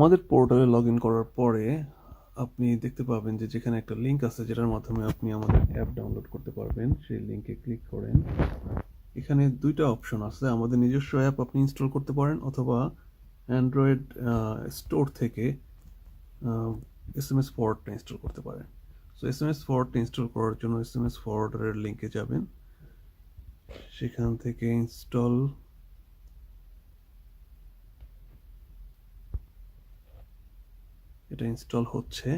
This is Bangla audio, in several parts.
আমাদের পোর্টালে লগ ইন করার পরে আপনি দেখতে পাবেন যে যেখানে একটা লিঙ্ক আছে যেটার মাধ্যমে আপনি আমাদের অ্যাপ ডাউনলোড করতে পারবেন, সেই লিঙ্কে ক্লিক করেন। এখানে দুইটা অপশন আছে। আমাদের নিজস্ব অ্যাপ আপনি ইনস্টল করতে পারেন অথবা অ্যান্ড্রয়েড স্টোর থেকে এস এম এস ফরওয়ার্ডটা ইনস্টল করতে পারেন। সো এস এম এস ফরওয়ার্ডটা ইনস্টল করার জন্য এস এম এস ফরওয়ার্ডারের লিঙ্কে যাবেন। সেখান থেকে ইনস্টল এটা ইনস্টল হচ্ছে।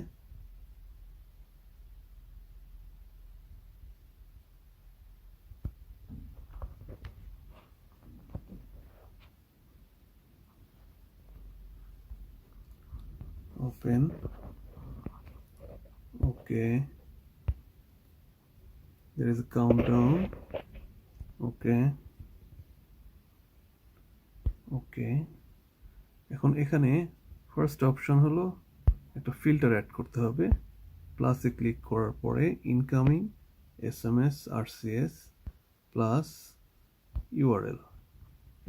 Open okay there is count okay okay এখন এখানে ফার্স্ট অপশন হলো একটা ফিল্টার অ্যাড করতে হবে। প্লাসে ক্লিক করার পরে incoming S M S R C S plus URL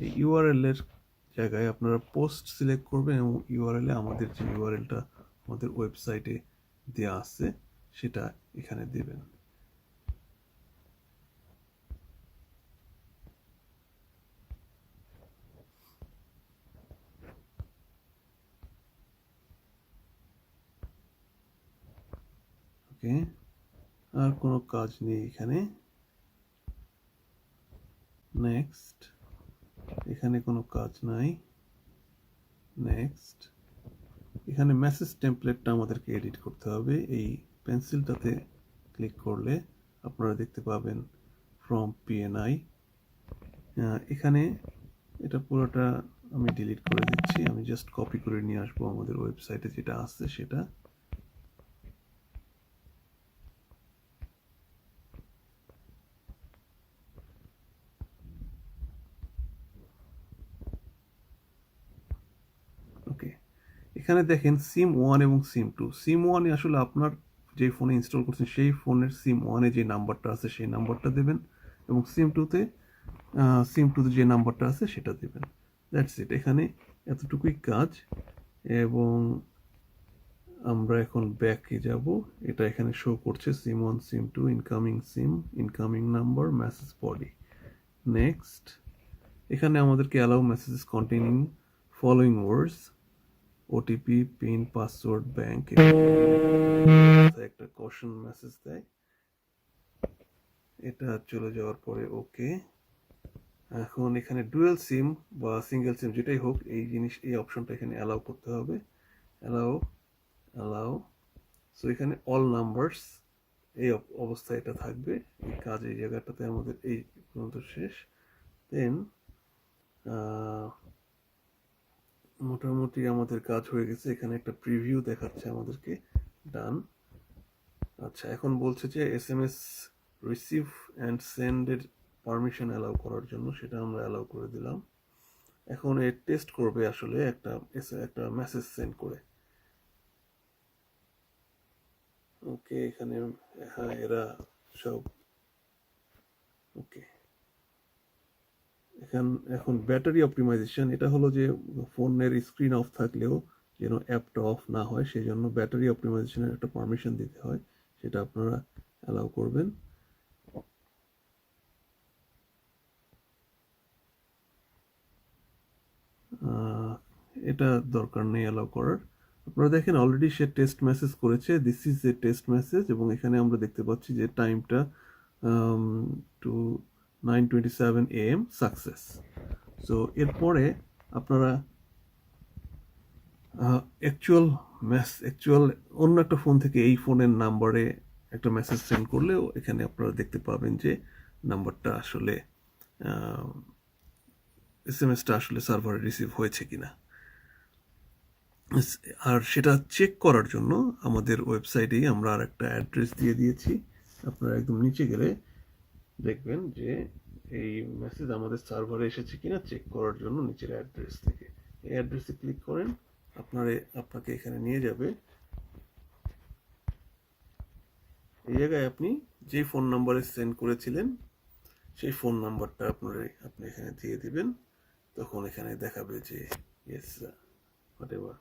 এই ইউআরএলের জায়গায় আপনারা পোস্ট সিলেক্ট করবেন এবং ইউআরএল আমাদের যে ইউআরএলটা আমাদের ওয়েবসাইটে দেওয়া আছে, সেটা এখানে দেবেন। ওকে আর কোনো কাজ নেই এখানে। নেক্সট এখানে কোনো কাজ নাই। নেক্সট এখানে মেসেজ টেমপ্লেটটা আমাদেরকে এডিট করতে হবে। এই পেন্সিলটাতে ক্লিক করলে আপনারা দেখতে পাবেন ফ্রম পিএনআই এখানে এটা পুরোটা আমি ডিলিট করে দিচ্ছি। আমি জাস্ট কপি করে নিয়ে আসব আমাদের ওয়েবসাইটে যেটা আছে সেটা ওকে এখানে দেখেন সিম ওয়ান এবং সিম টু সিম ওয়ানে আসলে আপনার যে ফোনে ইনস্টল করছেন, সেই ফোনের সিম ওয়ানে যে নাম্বারটা আছে, সেই নাম্বারটা দেবেন এবং সিম টুতে সিম টুতে যে নাম্বারটা আছে, সেটা দেবেন। দ্যাটস ইট এখানে এতটুকুই কাজ এবং আমরা এখন ব্যাকে যাব। এটা এখানে শো করছে SIM one SIM two incoming SIM incoming number message body next এখানে আমাদেরকে allow messages containing following words OTP PIN password bank একটা কশন মেসেজ দেয়। এটা চলে যাওয়ার পরে ওকে এখন এখানে ডুয়েল সিম বা সিঙ্গেল সিম যেটাই হোক এই জিনিস এই অপশনটা এখানে অ্যালাউ করতে হবে। অ্যালাউ অ্যালাউ সো এখানে অল নাম্বারস এই অব- অবস্থায় এটা থাকবে। এই কাজ এই জায়গাটাতে আমাদের এই পর্যন্ত শেষ। দেন মোটামুটি আমাদের কাজ হয়ে গেছে। এখানে একটা প্রিভিউ দেখাচ্ছে আমাদেরকে ডান। আচ্ছা এখন বলছে যে S M S receive and সেন্ডের permission allow করার জন্য সেটা আমরা অ্যালাউ করে দিলাম। এখন এ টেস্ট করবে আসলে একটা একটা মেসেজ সেন্ড করে। ওকে এখানে হ্যাঁ এরা সব ওকে এখন এখন ব্যাটারি অপটিমাইজেশন এটা হলো যে ফোনের স্ক্রিন অফ থাকলেও যেন অ্যাপটা অফ না হয় সেই জন্য ব্যাটারি অপটিমাইজেশনের একটা পারমিশন দিতে হয়, সেটা আপনারা অ্যালাউ করবেন। এটা দরকার নেই অ্যালাউ করার। আপনারা দেখেন অলরেডি সে টেস্ট মেসেজ করেছে this is a test message এবং এখানে আমরা দেখতে পাচ্ছি যে টাইমটা two nine twenty seven A M success so এরপরে আপনারা অ্যাকচুয়াল ম্যাস অ্যাকচুয়াল অন্য একটা ফোন থেকে এই ফোনের নাম্বারে একটা মেসেজ সেন্ড করলেও এখানে আপনারা দেখতে পাবেন যে নাম্বারটা আসলে এস এম এসটা আসলে সার্ভারে রিসিভ হয়েছে কিনা। আর সেটা চেক করার জন্য আমাদের ওয়েবসাইটেই আমরা আর একটা অ্যাড্রেস দিয়ে দিয়েছি। আপনারা একদম নিচে গেলে দেখবেন যে এই মেসেজ আমাদের সার্ভারে এসেছে কিনা চেক করার জন্য নিচের অ্যাড্রেস থেকে। এই অ্যাড্রেসে ক্লিক করেন, আপনার আপনাকে এখানে নিয়ে যাবে। এই জায়গায় আপনি যে ফোন নাম্বারে সেন্ড করেছিলেন, সেই ফোন নাম্বারটা আপনার, আপনি এখানে দিয়ে দিবেন। তখন এখানে দেখাবে যে ইয়েস হোয়াট এভার